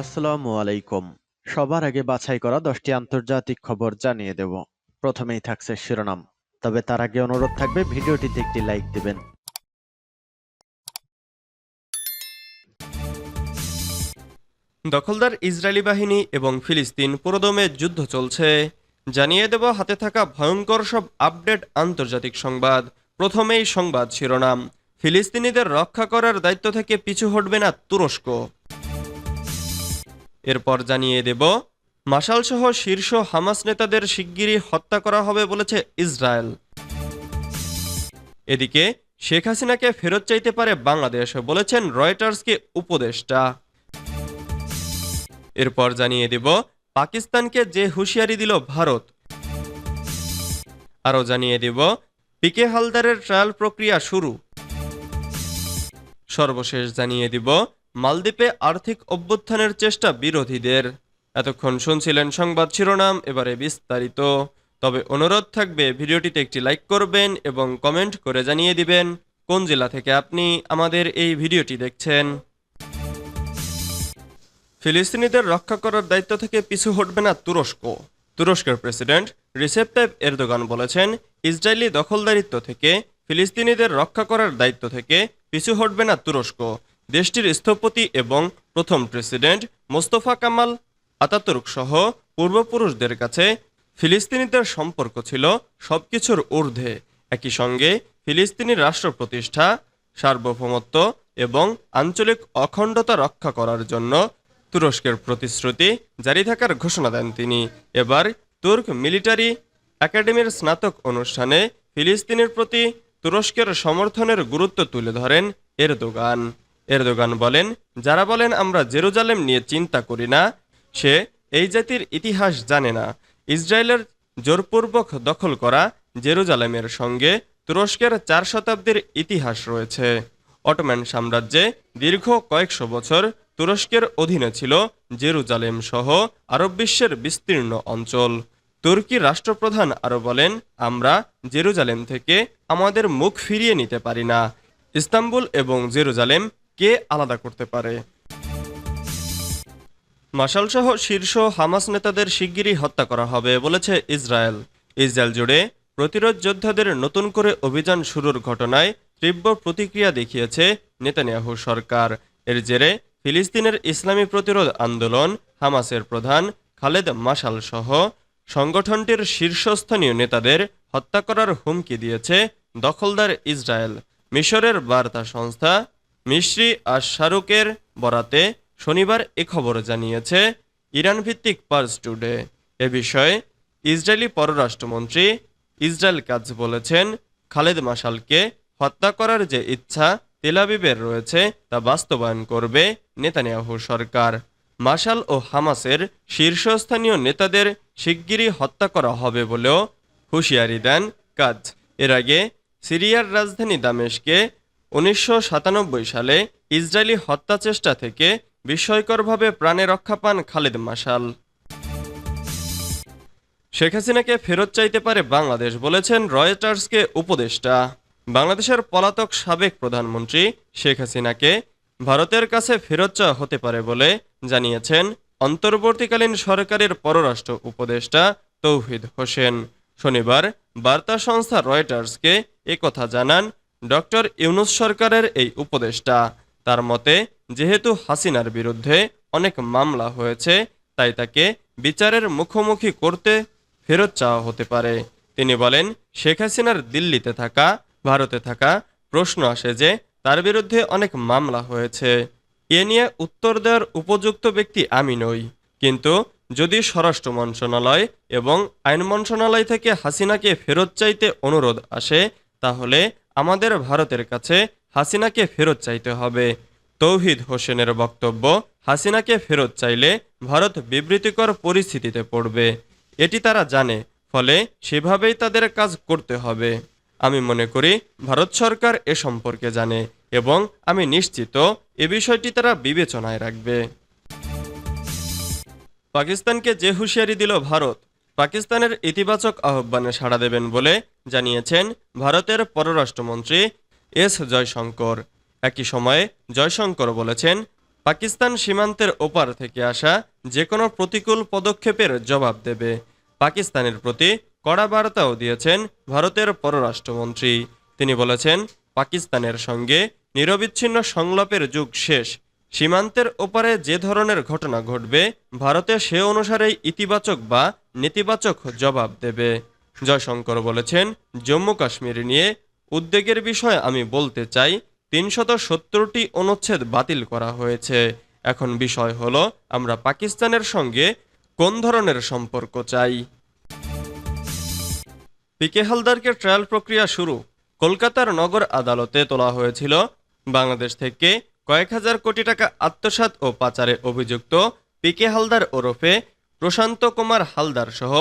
আসসালামু আলাইকুম। সবার আগে বাছাই করা দশটি আন্তর্জাতিক খবর জানিয়ে দেব। প্রথমেই থাকছে শিরোনাম। তবে তার আগে অনুরোধ থাকবে, ভিডিওটিতে একটি লাইক দিবেন। দখলদার ইসরায়েলি বাহিনী এবং ফিলিস্তিন পুরোদমে যুদ্ধ চলছে। জানিয়ে দেব, হাতে থাকা ভয়ঙ্কর সব আপডেট আন্তর্জাতিক সংবাদ। প্রথমেই সংবাদ শিরোনাম। ফিলিস্তিনিদের রক্ষা করার দায়িত্ব থেকে পিছু হটবে না তুরস্ক। এরপর জানিয়ে দেব মাসালসহ শীর্ষ হামাস নেতাদের শিগগিরই হত্যা করা হবে বলেছে ইসরায়েল। এদিকে, শেখ হাসিনাকে ফেরত চাইতে পারে বাংলাদেশ বলেছেন রয়টার্সকে উপদেষ্টা। এরপর জানিয়ে দেব, পাকিস্তানকে যে হুঁশিয়ারি দিল ভারত। আরও জানিয়ে দেব, পিকে হালদারের ট্রায়াল প্রক্রিয়া শুরু। সর্বশেষ জানিয়ে দিব মালদ্বীপে আর্থিক অভ্যুত্থানের চেষ্টা বিরোধীদের। এতক্ষণ শুনছিলেন সংবাদ শিরোনাম, এবারে বিস্তারিত। তবে অনুরোধ থাকবে, ভিডিওটিতে একটি লাইক করবেন এবং কমেন্ট করে জানিয়ে দিবেন কোন জেলা থেকে আপনি আমাদের এই ভিডিওটি দেখছেন। ফিলিস্তিনিদের রক্ষা করার দায়িত্ব থেকে পিছু হটবে না তুরস্ক। তুরস্কের প্রেসিডেন্ট রিসেপ তাইপ এরদোগান বলেছেন, ইসরায়েলি দখলদারিত্ব থেকে ফিলিস্তিনিদের রক্ষা করার দায়িত্ব থেকে পিছু হটবে না তুরস্ক। দেশটির স্থপতি এবং প্রথম প্রেসিডেন্ট মোস্তফা কামাল আতাতুর্ক সহ পূর্বপুরুষদের কাছে ফিলিস্তিনিদের সম্পর্ক ছিল সবকিছুর ঊর্ধ্বে। একই সঙ্গে ফিলিস্তিনি রাষ্ট্র প্রতিষ্ঠা, সার্বভৌমত্ব এবং আঞ্চলিক অখণ্ডতা রক্ষা করার জন্য তুরস্কের প্রতিশ্রুতি জারি থাকার ঘোষণা দেন তিনি। এবার তুর্ক মিলিটারি একাডেমির স্নাতক অনুষ্ঠানে ফিলিস্তিনের প্রতি তুরস্কের সমর্থনের গুরুত্ব তুলে ধরেন এরদোগান। এরদোগান বলেন, যারা বলেন, আমরা জেরুজালেম নিয়ে চিন্তা করি না, সে এই জাতির ইতিহাস জানে না। ইসরায়েলের জোরপূর্বক দখল করা জেরুজালেমের সঙ্গে তুরস্কের চার শতাব্দীর ইতিহাস রয়েছে। অটোম্যান সাম্রাজ্যে দীর্ঘ কয়েকশো বছর তুরস্কের অধীনে ছিল জেরুজালেম সহ আরব বিশ্বের বিস্তীর্ণ অঞ্চল। তুর্কি রাষ্ট্রপ্রধান আরও বলেন, আমরা জেরুজালেম থেকে আমাদের মুখ ফিরিয়ে নিতে পারি না। ইস্তাম্বুল এবং জেরুজালেম কে আলাদা করতে পারে? মাসালসহ শীর্ষ হামাস নেতাদের শিগগিরই হত্যা করা হবে, বলেছে ইসরায়েল। ইসরায়েল জুড়ে প্রতিরোধ যোদ্ধাদের নতুন করে অভিযান শুরুর ঘটনায় তীব্র প্রতিক্রিয়া দেখিয়েছে নেতানিয়াহু সরকার। এর জেরে ফিলিস্তিনের ইসলামী প্রতিরোধ আন্দোলন, হামাসের প্রধান খালেদ মাসাল সহ সংগঠনটির শীর্ষস্থানীয় নেতাদের হত্যা করার হুমকি দিয়েছে দখলদার ইসরায়েল। মিশরের বার্তা সংস্থা মিশ্রি আর শাহরুখের বরাতে শনিবার এ খবর জানিয়েছে ইরান ভিত্তিক পার্স টুডে। এ বিষয়ে ইসরায়েলি পররাষ্ট্রমন্ত্রী ইসরায়েল কাজ বলেছেন, খালেদ মাসালকে হত্যা করার যে ইচ্ছা তেলাবিবের রয়েছে তা বাস্তবায়ন করবে নেতানিয়াহু সরকার। মাসাল ও হামাসের শীর্ষস্থানীয় নেতাদের শিগগিরই হত্যা করা হবে বলেও হুঁশিয়ারি দেন কাজ। এর আগে সিরিয়ার রাজধানী দামেশকে উনিশশো সাতানব্বই সালে ইসরায়েলি হত্যা চেষ্টা থেকে বিস্ময়করভাবে প্রাণে রক্ষা পান খালেদ মাসাল শেখ হাসিনাকে ফেরত চাইতে পারে বাংলাদেশ বলেছেন রয়টার্সকে উপদেষ্টা। বাংলাদেশের পলাতক সাবেক প্রধানমন্ত্রী শেখ হাসিনাকে ভারতের কাছে ফেরত চাওয়া হতে পারে বলে জানিয়েছেন অন্তর্বর্তীকালীন সরকারের পররাষ্ট্র উপদেষ্টা তৌহিদ হোসেন। শনিবার বার্তা সংস্থা রয়টার্সকে কথা জানান ডক্টর ইউনুস সরকারের এই উপদেষ্টা। তার মতে, যেহেতু হাসিনার বিরুদ্ধে অনেক মামলা হয়েছে, তাই তাকে বিচারের মুখোমুখি করতে ফেরত চাওয়া হতে পারে। তিনি বলেন, শেখ হাসিনার দিল্লিতে থাকা, ভারতে থাকা প্রশ্ন আসে যে, তার বিরুদ্ধে অনেক মামলা হয়েছে। এ নিয়ে উত্তর দেওয়ার উপযুক্ত ব্যক্তি আমি নই। কিন্তু যদি স্বরাষ্ট্র মন্ত্রণালয় এবং আইন মন্ত্রণালয় থেকে হাসিনাকে ফেরত চাইতে অনুরোধ আসে, তাহলে আমাদের ভারতের কাছে হাসিনাকে ফেরত চাইতে হবে। তৌহিদ হোসেনের বক্তব্য, হাসিনাকে ফেরত চাইলে ভারত বিবৃতিকর পরিস্থিতিতে পড়বে। এটি তারা জানে, ফলে সেভাবেই তাদের কাজ করতে হবে। আমি মনে করি, ভারত সরকার এ সম্পর্কে জানে এবং আমি নিশ্চিত এ বিষয়টি তারা বিবেচনায় রাখবে। পাকিস্তানকে যে হুঁশিয়ারি দিল ভারত পাকিস্তানের ইতিবাচক আহ্বানে সাড়া দেবেন বলে জানিয়েছেন ভারতের পররাষ্ট্রমন্ত্রী এস জয়শঙ্কর। একই সময়ে জয়শঙ্কর বলেছেন, পাকিস্তান সীমান্তের ওপার থেকে আসা যে কোনো প্রতিকূল পদক্ষেপের জবাব দেবে। পাকিস্তানের প্রতি কড়া বার্তাও দিয়েছেন ভারতের পররাষ্ট্রমন্ত্রী। তিনি বলেছেন, পাকিস্তানের সঙ্গে নিরবিচ্ছিন্ন সংলাপের যুগ শেষ। সীমান্তের ওপারে যে ধরনের ঘটনা ঘটবে, ভারতে সে অনুসারেই ইতিবাচক বা নেতিবাচক জবাব দেবে। জয়শঙ্কর বলেছেন, জম্মু কাশ্মীর নিয়ে উদ্বেগের বিষয়ে আমি বলতে চাই, তিনশত সত্তরটি অনুচ্ছেদ বাতিল করা হয়েছে। এখন বিষয় হলো, আমরা পাকিস্তানের সঙ্গে কোন ধরনের সম্পর্ক চাই? পিকে হালদারকে ট্রায়াল প্রক্রিয়া শুরু। কলকাতার নগর আদালতে তোলা হয়েছিল, বাংলাদেশ থেকে কয়েক হাজার কোটি টাকা আত্মসাৎ ও পাচারে অভিযুক্ত পিকে হালদার ওরফে প্রশান্ত কুমার হালদার সহ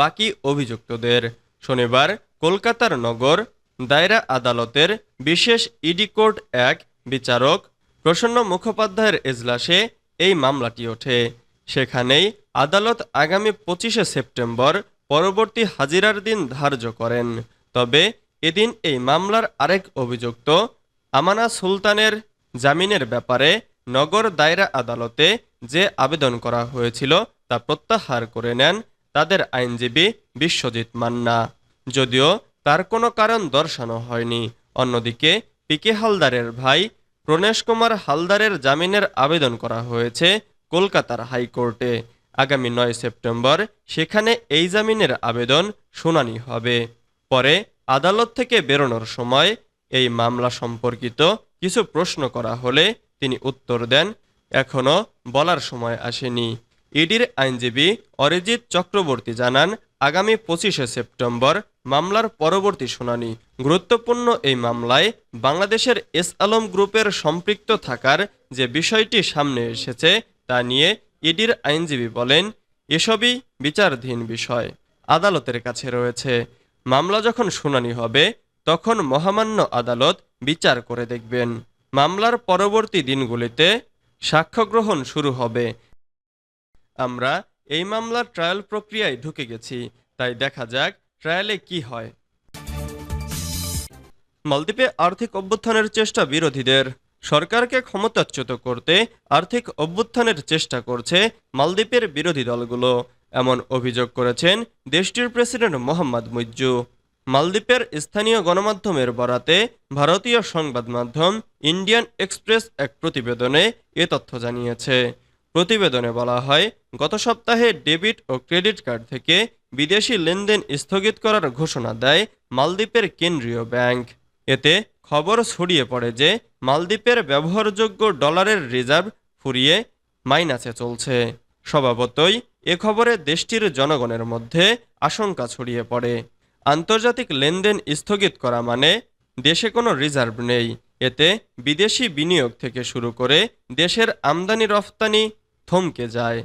বাকি অভিযুক্তদের। শনিবার কলকাতার নগর দায়রা আদালতের বিশেষ ইডি কোর্ট এক বিচারক প্রসন্ন মুখোপাধ্যায়ের এজলাসে এই মামলাটি ওঠে। সেখানেই আদালত আগামী পঁচিশে সেপ্টেম্বর পরবর্তী হাজিরার দিন ধার্য করেন। তবে এদিন এই মামলার আরেক অভিযুক্ত আমানা সুলতানের জামিনের ব্যাপারে নগর দায়রা আদালতে যে আবেদন করা হয়েছিল তা প্রত্যাহার করে নেন তাদের আইনজীবী বিশ্বজিৎ মান্না। যদিও তার কোনো কারণ দর্শানো হয়নি। অন্যদিকে পিকে হালদারের ভাই প্রণেশ কুমার হালদারের জামিনের আবেদন করা হয়েছে কলকাতার হাইকোর্টে। আগামী নয় সেপ্টেম্বর সেখানে এই জামিনের আবেদন শুনানি হবে। পরে আদালত থেকে বেরোনোর সময় এই মামলা সম্পর্কিত কিছু প্রশ্ন করা হলে তিনি উত্তর দেন এখনও বলার সময় আসেনি। ইডির আইনজীবী অরিজিৎ চক্রবর্তী জানান, আগামী পঁচিশে সেপ্টেম্বর মামলার পরবর্তী শুনানি। গুরুত্বপূর্ণ এই মামলায় বাংলাদেশের এস আলম গ্রুপের সম্পৃক্ত থাকার যে বিষয়টি সামনে এসেছে তা নিয়ে ইডির আইনজীবী বলেন, এসবই বিচারধীন বিষয়। আদালতের কাছে রয়েছে। মামলা যখন শুনানি হবে তখন মহামান্য আদালত বিচার করে দেখবেন, মামলার পরবর্তী দিনগুলিতে সাক্ষ্য গ্রহণ শুরু হবে। আমরা এই মামলার ট্রায়াল প্রক্রিয়ায় ঢুকে গেছি, তাই দেখা যাক ট্রায়ালে কি হয়। মালদ্বীপে আর্থিক অভ্যুত্থানের চেষ্টা বিরোধীদের, সরকারকে ক্ষমতাচ্যুত করতে আর্থিক অভ্যুত্থানের চেষ্টা করছে মালদ্বীপের বিরোধী দলগুলো, এমন অভিযোগ করেছেন দেশটির প্রেসিডেন্ট মোহাম্মদ মুইজ্জু। মালদ্বীপের স্থানীয় গণমাধ্যমের বরাতে ভারতীয় সংবাদ মাধ্যম ইন্ডিয়ান এক্সপ্রেস এক প্রতিবেদনে এ তথ্য জানিয়েছে। প্রতিবেদনে বলা হয়, গত সপ্তাহে ডেবিট ও ক্রেডিট কার্ড থেকে বিদেশি লেনদেন স্থগিত করার ঘোষণা দেয় মালদ্বীপের কেন্দ্রীয় ব্যাংক। এতে খবর ছড়িয়ে পড়ে যে, মালদ্বীপের ব্যবহারযোগ্য ডলারের রিজার্ভ ফুরিয়ে মাইনাসে চলছে। স্বভাবতই এ খবরে দেশটির জনগণের মধ্যে আশঙ্কা ছড়িয়ে পড়ে। আন্তর্জাতিক লেনদেন স্থগিত করা মানে দেশে কোনো রিজার্ভ নেই। এতে বিদেশি বিনিয়োগ থেকে শুরু করে দেশের আমদানি রফতানি থমকে যায়।